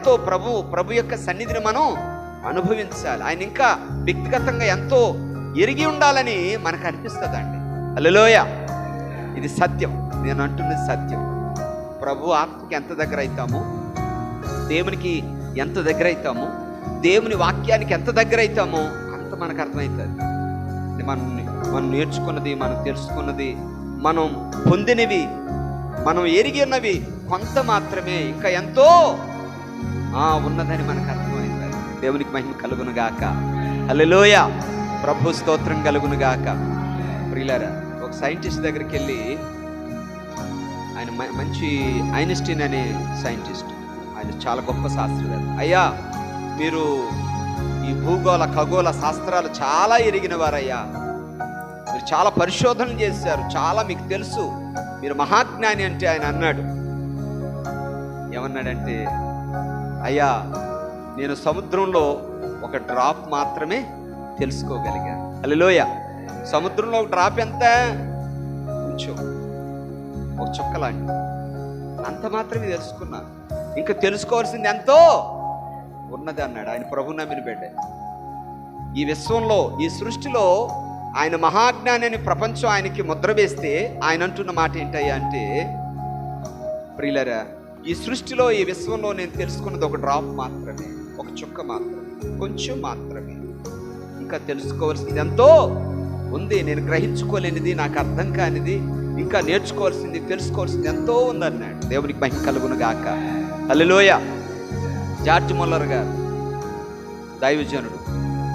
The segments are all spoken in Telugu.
ఎంతో ప్రభు ప్రభు యొక్క సన్నిధిని మనం అనుభవించాలి. ఆయన ఇంకా వ్యక్తిగతంగా ఎంతో ఎరిగి ఉండాలని మనకు అనిపిస్తుంది అండి అల్లెలోయ ఇది సత్యం. నేను అంటున్నది సత్యం. ప్రభు ఆత్మకి ఎంత దగ్గర అవుతామో దేవునికి ఎంత దగ్గర అవుతామో దేవుని వాక్యానికి ఎంత దగ్గర అవుతామో అంత మనకు అర్థమవుతుంది మనం మనం నేర్చుకున్నది మనం తెలుసుకున్నది మనం పొందినవి మనం ఎరిగి ఉన్నవి కొంత మాత్రమే. ఇంకా ఎంతో ఉన్నదని మనకు అర్థమైంది. దేవునికి మహిమ కలుగును గాక. హల్లెలూయ. ప్రభు స్తోత్రం కలుగును గాక. ప్రియులారా ఒక సైంటిస్ట్ దగ్గరికి వెళ్ళి ఆయన మంచి ఐన్స్టీన్ అనే సైంటిస్ట్. ఆయన చాలా గొప్ప శాస్త్రవేత్త. అయ్యా మీరు ఈ భూగోళ ఖగోళ శాస్త్రాలు చాలా ఎరిగిన వారయ్యా. మీరు చాలా పరిశోధనలు చేశారు. చాలా మీకు తెలుసు. మీరు మహాజ్ఞాని అంటే ఆయన అన్నాడు. ఏమన్నాడంటే అయ్యా నేను సముద్రంలో ఒక డ్రాప్ మాత్రమే తెలుసుకోగలిగాను. అల్లెలోయ సముద్రంలో ఒక డ్రాప్ ఎంత? కొంచెం ఒక చుక్క లాంటి. అంత మాత్రమే తెలుసుకున్నాను ఇంకా తెలుసుకోవాల్సింది ఎంతో? ఉన్నది అన్నాడు ఆయన ప్రభు నమ్మిన బిడ్డ. ఈ విశ్వంలో ఈ సృష్టిలో ఆయన మహాజ్ఞాని ప్రపంచం ఆయనకి ముద్ర వేస్తే ఆయన అంటున్న మాట ఏంటయ్యా అంటే ప్రియులరా ఈ సృష్టిలో ఈ విశ్వంలో నేను తెలుసుకున్నది ఒక డ్రాప్ మాత్రమే ఒక చుక్క మాత్రమే కొంచెం మాత్రమే. ఇంకా తెలుసుకోవాల్సింది ఎంతో ఉంది. నేను గ్రహించుకోలేనిది నాకు అర్థం కానిది ఇంకా నేర్చుకోవాల్సింది తెలుసుకోవాల్సింది ఎంతో ఉందన్నాడు దేవునికి మహిమ కలుగును గాక. అల్లెలోయ జార్జ్ మొల్లర్ గారు దైవజనుడు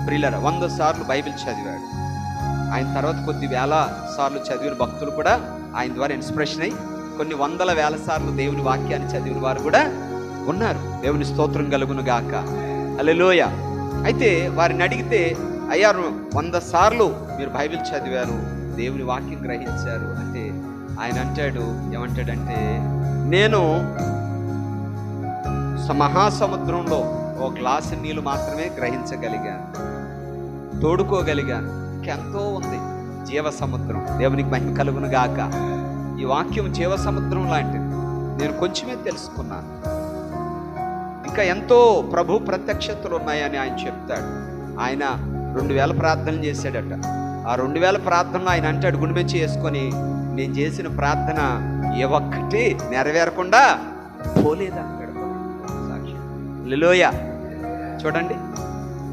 ప్రిల్లర వంద సార్లు బైబిల్ చదివాడు. ఆయన తర్వాత కొద్ది వేల సార్లు చదివిన భక్తులు కూడా ఆయన ద్వారా ఇన్స్పిరేషన్ అయ్యి కొన్ని వందల వేల సార్లు దేవుని వాక్యాన్ని చదివిన వారు కూడా ఉన్నారు. దేవుని స్తోత్రం కలుగును గాక. అలెలోయ అయితే వారిని అడిగితే అయ్యారు వంద సార్లు మీరు బైబిల్ చదివారు దేవుని వాక్యం గ్రహించారు అంటే ఆయన అంటాడు. ఏమంటాడంటే నేను స- మహాసముద్రంలో ఓ గ్లాసు నీళ్ళు మాత్రమే గ్రహించగలిగాను. తోడుకోగలిగాను. ఇంకెంతో ఉంది జీవ సముద్రం. దేవునికి మహిమ కలుగును గాక. ఈ వాక్యం జీవ సముద్రం లాంటిది. నేను కొంచెమే తెలుసుకున్నాను. ఇంకా ఎంతో ప్రభు ప్రత్యక్షతలు ఉన్నాయని ఆయన చెప్తాడు. ఆయన రెండు వేల ప్రార్థనలు చేశాడట. ఆ రెండు వేల ప్రార్థనలు ఆయన అంటాడు గుండెమెచ్చి చేసుకొని నేను చేసిన ప్రార్థన ఏ ఒక్కటి నెరవేరకుండా పోలేదంటాడు. సాక్షి. లిలోయ చూడండి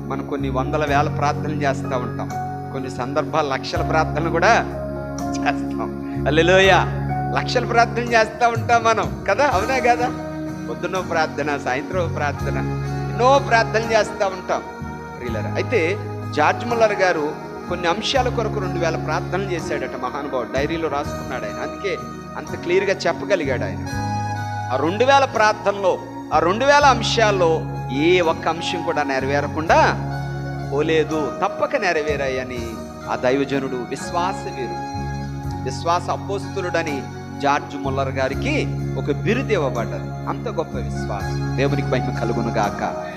మనం కొన్ని వందల వేల ప్రార్థనలు చేస్తూ ఉంటాం. కొన్ని సందర్భాలు లక్షల ప్రార్థనలు కూడా చేస్తాం. అల్లెలోయ. లక్షల ప్రార్థన చేస్తూ ఉంటాం మనం. కదా? అవునా కదా? పొద్దున్న ప్రార్థన సాయంత్రం ప్రార్థన ఎన్నో ప్రార్థనలు చేస్తూ ఉంటాం. ప్రియులరా అయితే జార్జ్ ముల్లర్ గారు కొన్ని అంశాల కొరకు రెండు వేల ప్రార్థనలు చేశాడట మహానుభావుడు. డైరీలో రాసుకున్నాడు ఆయన. అందుకే అంత క్లియర్గా చెప్పగలిగాడు ఆయన. ఆ రెండు వేల ప్రార్థనలో ఆ రెండు వేల అంశాల్లో ఏ ఒక్క అంశం కూడా నెరవేరకుండా పోలేదు తప్పక నెరవేరాయని ఆ దైవజనుడు విశ్వాస వీరు విశ్వాస అపోస్తులుడని జార్జ్ ముల్లర్ గారికి ఒక బిరుదు ఇవ్వబడ్డది. అంత గొప్ప విశ్వాసం. దేవునికి మహిమ కలుగును గాక